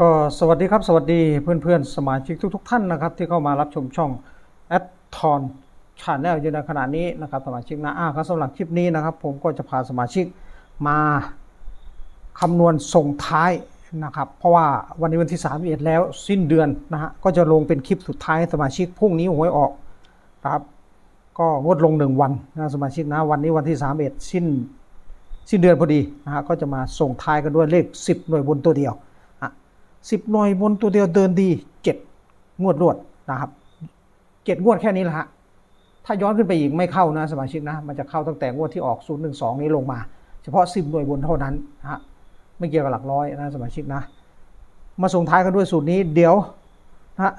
ก็สวัสดีครับสวัสดีเพื่อนๆ สมาชิกทุก ๆ ท่านนะครับ ที่เข้ามารับชมช่อง a d t o n Channel อยู่ในขณะนี้นะครับ สมาชิกนะอ่าครับสำหรับคลิปนี้นะครับ ผมก็จะพาสมาชิกมาคำนวณส่งท้ายนะครับ เพราะว่าวันนี้วันที่31แล้วสิ้นเดือนนะฮะก็จะลงเป็นคลิปสุดท้ายสมาชิกพรุ่งนี้หวยออกนะครับก็งดลงหนึ่งวันนะสมาชิกนะวันนี้วันที่31สิ้นสิ้นเดือนพอดีนะฮะก็จะมาส่งท้ายกันด้วยเลข 10 หน่วยบนตัวเดียว 10 หน่วยบนตัวเดียวเดินดี 7 งวดรวดนะครับ 7 งวดแค่นี้แหละฮะ ถ้าย้อนขึ้นไปอีกไม่เข้านะสมาชิกนะ มันจะเข้าตั้งแต่งวดที่ออก 012 นี้ลงมา เฉพาะ 10 หน่วยบนเท่านั้นฮะ ไม่เกี่ยวกับหลักร้อยนะสมาชิกนะ มาส่งท้ายกันด้วยสูตรนี้เดี๋ยวนะ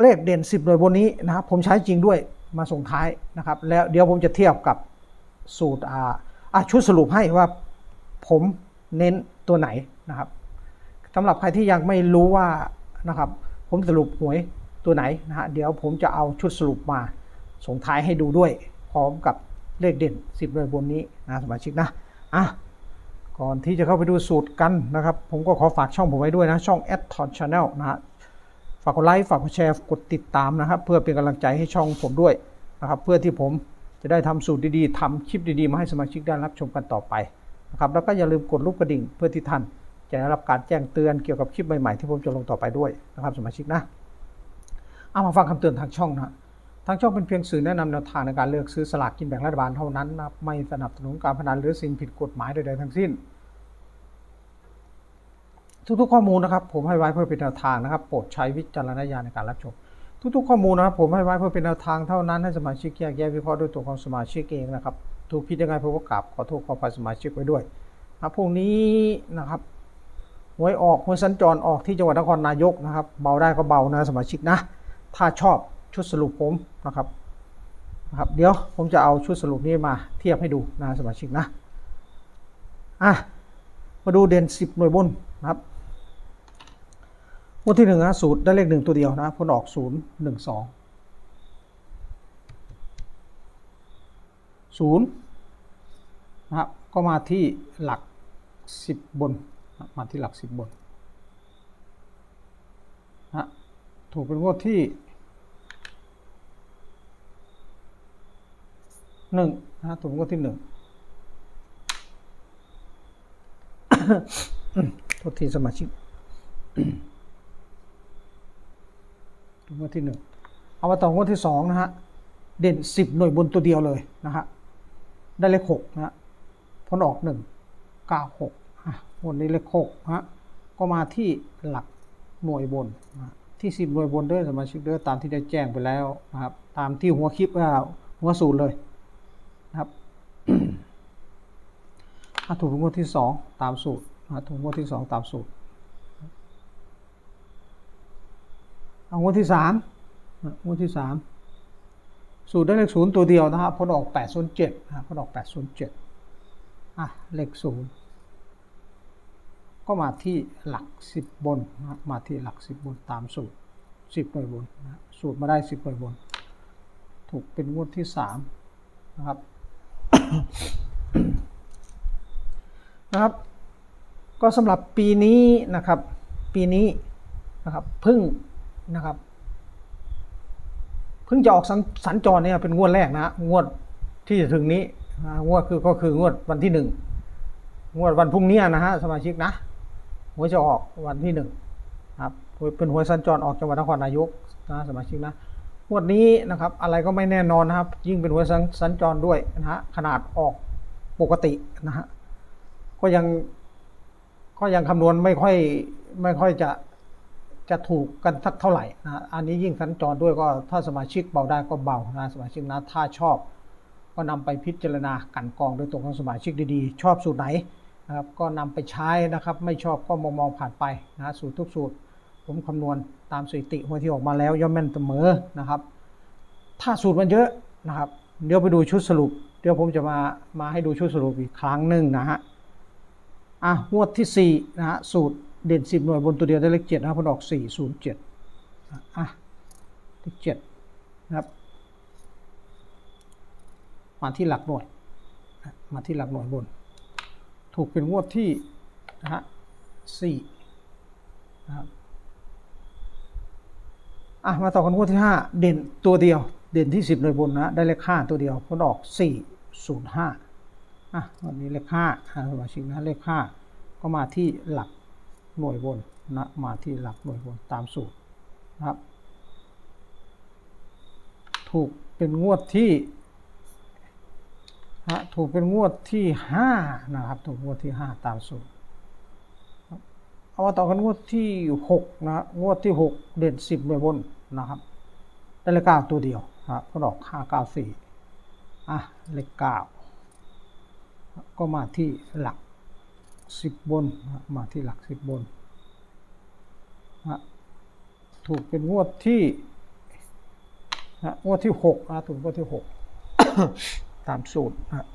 เลขเด่น 10 หน่วยบนนี้นะครับผมใช้จริงด้วยมาส่งท้ายนะครับ แล้วเดี๋ยวผมจะเทียบกับสูตรอ่าอะชุดสรุปให้ว่าผมเน้นตัวไหนนะครับ สำหรับใครที่ยังไม่รู้ว่านะครับ ผมสรุปหวยตัวไหนนะฮะเดี๋ยวผมจะเอาชุดสรุปมาส่งท้ายให้ดูด้วย พร้อมกับเลขเด่น 10หน่วยบนนี้นะสมาชิกนะอะก่อนที่จะเข้าไปดูสูตรกันนะครับ ผมก็ขอฝากช่องผมไว้ด้วยนะ ช่อง a d t o n Channel นะฮะฝากกดไลค์ฝากกดแชร์กดติดตามนะครับ เพื่อเป็นกำลังใจให้ช่องผมด้วยนะครับ เพื่อที่ผมจะได้ทำสูตรดีๆทำคลิปดีๆ มาให้สมาชิกได้รับชมกันต่อไปนะครับแล้วก็อย่าลืมกดรูปกระดิ่งเพื่อที่ท่าน จะได้รับการแจ้งเตือนเกี่ยวกับคลิปใหม่ๆที่ผมจะลงต่อไปด้วยนะครับสมาชิกนะเอามาฟังคำเตือนทางช่องนะทางช่องเป็นเพียงสื่อแนะนำแนวทางในการเลือกซื้อสลากกินแบ่งรัฐบาลเท่านั้นนะไม่สนับสนุนการพนันหรือสิ่งผิดกฎหมายใดๆทั้งสิ้น ทุกๆข้อมูลนะครับ ผมให้ไว้เพื่อเป็นแนวทางนะครับ โปรดใช้วิจารณญาณในการรับชมทุกๆข้อมูลนะครับผมให้ไว้เพื่อเป็นแนวทางเท่านั้นให้สมาชิกแยกแยะวิเคราะห์ด้วยตัวของสมาชิกเองนะครับถูกผิดยังไงผมก็กราบขอโทษขออภัยสมาชิกไว้ด้วยนะพรุ่งนี้นะครับ หวยออกหวยสัญจรออกที่จังหวัดนครนายกนะครับ เบาได้ก็เบานะสมาชิกนะ ถ้าชอบชุดสรุปผมนะครับนะครับเดี๋ยวผมจะเอาชุดสรุปนี้มาเทียบให้ดูนะสมาชิกนะอะมาดูเด่น10 หน่วยบนนะครับงวดที่หนึ่งนะสูตรได้เลขหนึ่งตัวเดียวนะผลออกศูนย์หนึ่งสองศูนย์นะครับก็มาที่หลักสิบบน มาที่หลักสิบบนนะถูกเป็นงวดที่หนึ่งนะถูกเป็นงวดที่หนึ่งทษทีสมาชิกงวดที่หนึ่งเอามาต่องวดที่สองนะฮะ เด่นสิบหน่วยบนตัวเดียวเลยนะฮะ ได้เลขหกนะฮะผลออกหนึ่งเก้าหก อะวันนี้เลขหกฮะก็มาที่หลักหน่วยบนที่สิบหน่วยบนเด้วยสมาชิกเด้อตามที่ได้แจ้งไปแล้วนะครับ ตามที่หัวคลิปว่าหัวสูตรเลยนะครับถูกงวดที่สองตามสูตรถูกงวดที่สองตามสูตรเอางวดที่สามงวดที่สามสูตรได้เลขศูนย์ตัวเดียวนะครับผลออกแปดศูนย์เจ็ดนะผลออกแปดศูนย์เจ็ดอะเลขศูนย์ ก็มาที่หลักสิบบนนะมาที่หลักสิบบนตามสูตรสิบหน่วยบนนะสูตรมาได้สิบหน่วยบน ถูกเป็นงวดที่สามนะครับ นะครับ ก็สำหรับปีนี้นะครับ ปีนี้นะครับพึ่งนะครับพิ่งจะออกสัญสญจรเนี่ยเป็นงวดแรกนะงวดที่จะถึงนี้งวดคือก็คืองวดวันที่หนึ่งงวดวันพรุ่งนี้นะฮะสมาชิกนะ หวยจะออกวันที่หนึ่งครับเป็นหวยสัญจรออกจังหวัดนครนายกนะสมาชิกนะงวดนี้นะครับอะไรก็ไม่แน่นอนนะครับ ยิ่งเป็นหวยสัญจรด้วยนะฮะขนาดออกปกตินะฮะก็ยังก็ยังคำนวณไม่ค่อยไม่ค่อยจะจะถูกกันสักเท่าไหร่นะอันนี้ยิ่งสัญจรด้วยก็ถ้าสมาชิกเบาได้ก็เบานะสมาชิกนะถ้าชอบ ก็นำไปพิจารณากันกองโดยตัวของสมาชิกดีๆ ชอบสูตรไหน นะครับก็นำไปใช้นะครับ ไม่ชอบก็มองมองผ่านไปนะสูตรทุกสูตร ผมคำนวณตามสถิติหวยที่ออกมาแล้วย่อมแม่นเสมอนะครับ ถ้าสูตรมันเยอะนะครับ เดี๋ยวไปดูชุดสรุป เดี๋ยวผมจะมามาให้ดูชุดสรุปอีกครั้งหนึ่งนะฮะอะงวดที่สี่นะฮะสูตรเด่นสิบหน่วยบนตัวเดียวได้เลขเจ็ดนะครับผลออกสี่ศูนย์เจ็ดอะเลขเจ็ดนะครับมาที่หลักหน่วย มาที่หลักหน่วยบน ถูกเป็นงวดที่นะฮะสี่นะครับอะมาต่อกันงวดที่ห้าเด่นตัวเดียว เด่นที่สิบหน่วยบนนะ ได้เลขห้าตัวเดียวผลออกสี่ศูนย์ห้าอะวันนี้เลขห้าอะสมาชิกนะเลขห้าก็มาที่หลักหน่วยบนนะมาที่หลักหน่วยบนตามสูตรนะครับ ถูกเป็นงวดที่ะถูกเป็นงวดที่ห้านะครับ ถูกงวดที่ห้าตามสูตรเอามาต่อกันงวดที่หกนะงวดที่หกเด่นสิบหน่วยบนนะครับได้เลขเก้าตัวเดียวครับก็ดอกห้าเก้าสี่อะเลขเก้าก็มาที่หลักสิบบนมาที่หลักสิบบนนะถูกเป็นงวดที่นะงวดที่หกนะถูกงวดที่หก ตามสูตรนะ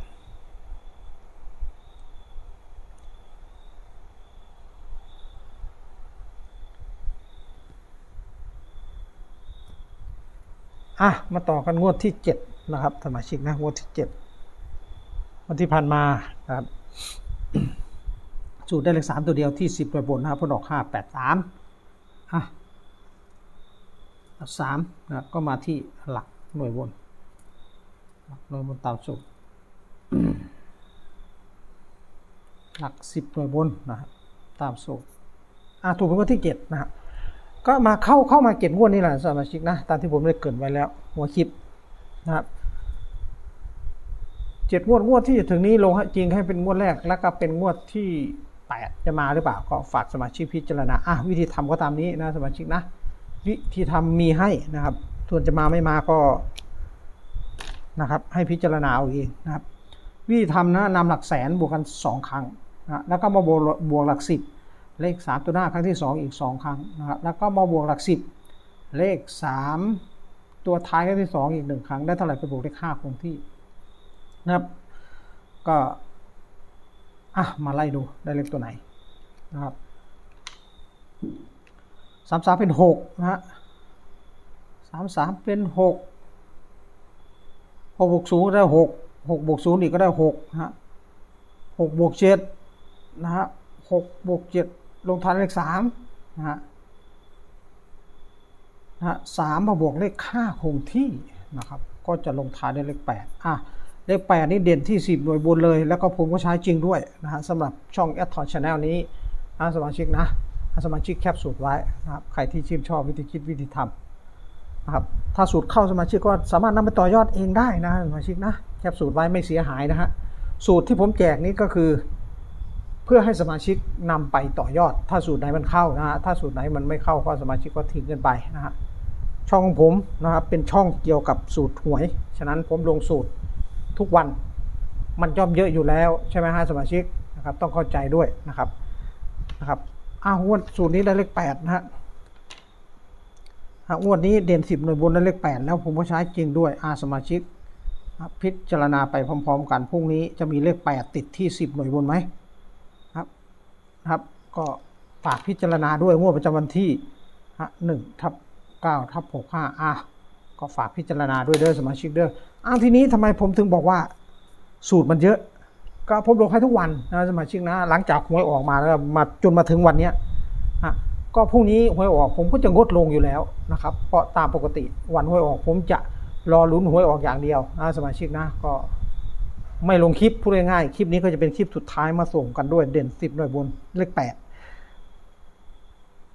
อะมาต่อกันงวดที่เจ็ดนะครับสมาชิกนะงวดที่เจ็ดวันที่ผ่านมานะครับสูตรได้เลขสามตัวเดียวที่สิบหน่วยบนนะครับพลออกห้าแปดสามอะสามนะก็มาที่หลักหน่วยบน หลักน่วยบนตามสูตรหลักสิบหน่วยบนนะครับตามสูตรอะถูกเป็นงวดที่เจ็ดนะครับก็มาเข้าเข้ามาเก็บงวดนี่แหละสมาชิกนะตามที่ผมได้เกินไว้แล้ว หัวคลิปนะครับเจ็ดงวดงวดที่จะถึงนี้ลงให้จริงให้เป็นงวดแรก แล้วก็เป็นงวดที่แปดจะมาหรือเปล่า ก็ฝากสมาชิกพิจารณาอะวิธีทำก็ตามนี้นะสมาชิกนะ วิธีทำมีให้นะครับส่วนจะมาไม่มาก็ นะครับ ให้พิจารณาเอาเองนะครับวิธีทำนะนำหลักแสนบวกกัน 2 ครั้งนะแล้วก็มาบวกบวกหลักสิบเลข 3 ตัวหน้าครั้งที่ 2 อีก 2 ครั้งนะครับแล้วก็มาบวกหลักสิบเลข 3 ตัวท้ายครั้งที่ 2 อีก 1 ครั้ง ได้เท่าไหร่ไปบวกเลข5คงที่นะครับก็อะมาไล่ดูได้เลขตัวไหนนะครับสามสามเป็นหกนะฮะสามสามเป็นหก หกบวกศูนย์ก็ได้หกหกบวกศูนย์อีกก็ได้หกฮะหกบวกเจ็ดนะฮะหกบวกเจ็ดลงท้ายเลขสามนะฮะนะสามมาบวกเลขห้าคงที่นะครับ ก็จะลงท้ายด้วยเลขแปดอะเลขแปดนี่เด่นที่สิบหน่วยบนเลย แล้วก็ผมก็ใช้จริงด้วยนะฮะสำหรับช่องแอดทอนชาแนลนี้นะสมาชิกนะสมาชิกแคปสูตรไว้นะครับ ใครที่ชื่นชอบวิธีคิดวิธีทำ นะครับถ้าสูตรเข้าสมาชิกก็สามารถนำไปต่อยอดเองได้นะสมาชิกนะแคปสูตรไว้ไม่เสียหายนะฮะสูตรที่ผมแจกนี้ก็คือ เพื่อให้สมาชิกนำไปต่อยอด ถ้าสูตรไหนมันเข้านะฮะถ้าสูตรไหนมันไม่เข้าก็สมาชิกก็ทิ้งกันไปนะฮะช่องของผมนะครับเป็นช่องเกี่ยวกับสูตรหวย ฉะนั้นผมลงสูตรทุกวันมันย่อมเยอะอยู่แล้วใช่ไหมฮะสมาชิกนะครับต้องเข้าใจด้วยนะครับนะครับอ้าวสูตรนี้ได้เลขแปดนะฮะ งวดนี้เด่นสิบหน่วยบนได้เลขแปดแล้วผมก็ใช้จริงด้วยอาสมาชิก พิจารณาไปพร้อม ๆ กันพรุ่งนี้จะมีเลขแปดติดที่สิบหน่วยบนไหมครับครับ ก็ฝากพิจารณาด้วยงวดประจำวันที่หนึ่งทับเก้าทับหกห้าอะก็ฝากพิจารณาด้วยเด้อสมาชิกเด้ออ้าวทีนี้ทำไมผมถึงบอกว่าสูตรมันเยอะ ก็ผมลงให้ทุกวันนะสมาชิกนะ หลังจากหวยออกมาแล้วมาจนมาถึงวันเนี้ย ก็พรุ่งนี้หวยออกผมก็จะงดลงอยู่แล้วนะครับเพราะตามปกติวันหวยออก ผมจะรอลุ้นหวยออกอย่างเดียวนะสมาชิกนะก็ไม่ลงคลิปพูดง่ายๆคลิปนี้ก็จะเป็นคลิปสุดท้ายมาส่งกันด้วยเด่นสิบหน่วยบนเลขแปด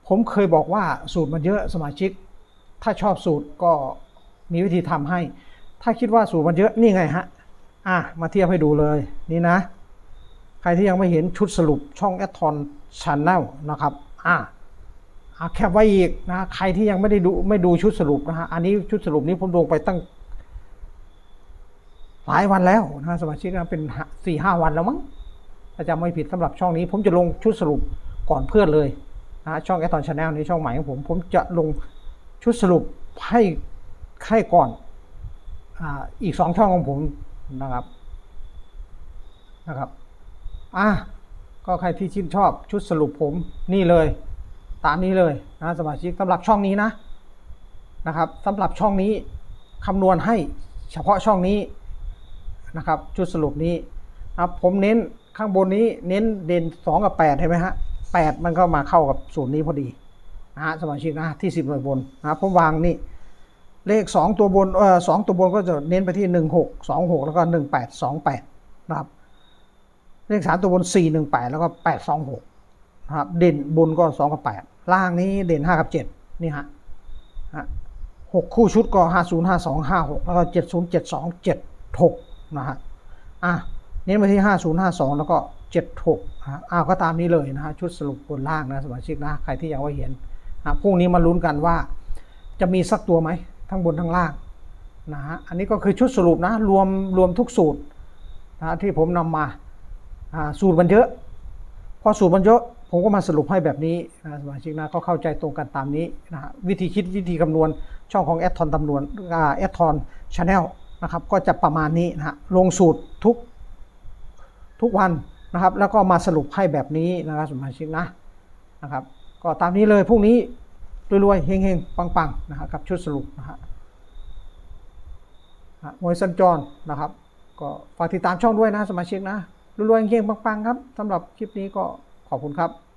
ผมเคยบอกว่าสูตรมันเยอะสมาชิก ถ้าชอบสูตรก็มีวิธีทำให้ ถ้าคิดว่าสูตรมันเยอะนี่ไงฮะอะมาเทียบให้ดูเลยนี่นะ ใครที่ยังไม่เห็นชุดสรุปช่องแอดทอนช n แนลนะครับอะ แคปไว้อีกนะใครที่ยังไม่ได้ดูไม่ดูชุดสรุปนะฮะอันนี้ชุดสรุปนี้ผมลงไปตั้ง หลายวันแล้วนะสมาชิกนะเป็นสี่ห้าวันแล้วมั้งถ้าจำไม่ผิดสำหรับช่องนี้ ผมจะลงชุดสรุปก่อนเพื่อนเลยนะช่องแอดทอนช n แนลนี้ช่องใหม่ของผม ผมจะลงชุดสรุปให้ให้ก่อนออีกสองช่องของผมนะครับนะครับอะก็ใครที่ชื่นชอบชุดสรุปผมนี่เลย ตามนี้เลยนะสมาชิกสำหรับช่องนี้นะนะครับสำหรับช่องนี้คำนวณให้เฉพาะช่องนี้นะครับชุดสรุปนี้นะครับผมเน้นข้างบนนี้เน้นเด่น 2 กับ 8 เห็นไหมฮะ8มันก็มาเข้ากับสูตรนี้พอดีนะฮะสมาชิกนะที่สิบหน่วยบนนะผมวางนี่เลขสองตัวบนเออสองตัวบนก็จะเน้นไปที่หนึ่งหกสองหกแล้วก็หนึ่งแปดสองแปดนะครับ เลขสามตัวบนสี่หนึ่งแปดแล้วก็แปดสองหก นะครับเด่นบนก็สองกับแปดล่างนี้เด่นห้ากับเจ็ดนี่ฮะหกคู่ชุดก็ห้าศูนย์ห้าสองห้าหกแล้วก็เจ็ดศูนย์เจ็ดสองเจ็ดหกนะฮะอะเน้นไปที่ห้าศูนย์ห้าสองแล้วก็เจ็ดหกอ้าวก็ตามนี้เลยนะฮะชุดสรุปบนล่างนะสมาชิกนะใครที่ยังไม่เห็นอะพรุ่งนี้มาลุ้นกันว่าจะมีสักตัวไหมทั้งบนทั้งล่างนะฮะอันนี้ก็คือชุดสรุปนะรวมรวมทุกสูตรนะที่ผมนำมาอ่าสูตรมันเยอะ พอสูตรมันเยอะ ผมก็มาสรุปให้แบบนี้นะสมาชิกนะก็เข้าใจตรงกันตามนี้นะฮะวิธีคิดวิธีคำนวณช่องของแอดทอนตำนวนแอดทอนชาแนลนะครับก็จะประมาณนี้นะฮะลงสูตรทุกทุกวันนะครับ แล้วก็มาสรุปให้แบบนี้นะครับสมาชิกนะนะครับ ก็ตามนี้เลยพรุ่งนี้รวยๆเฮงๆปังๆนะฮะกับชุดสรุปนะฮะฮะมวยสัญจรนะครับ ก็ฝากติดตามช่องด้วยนะสมาชิกนะรวยๆเฮงๆปังๆครับสำหรับคลิปนี้ก็ ขอบคุณครับ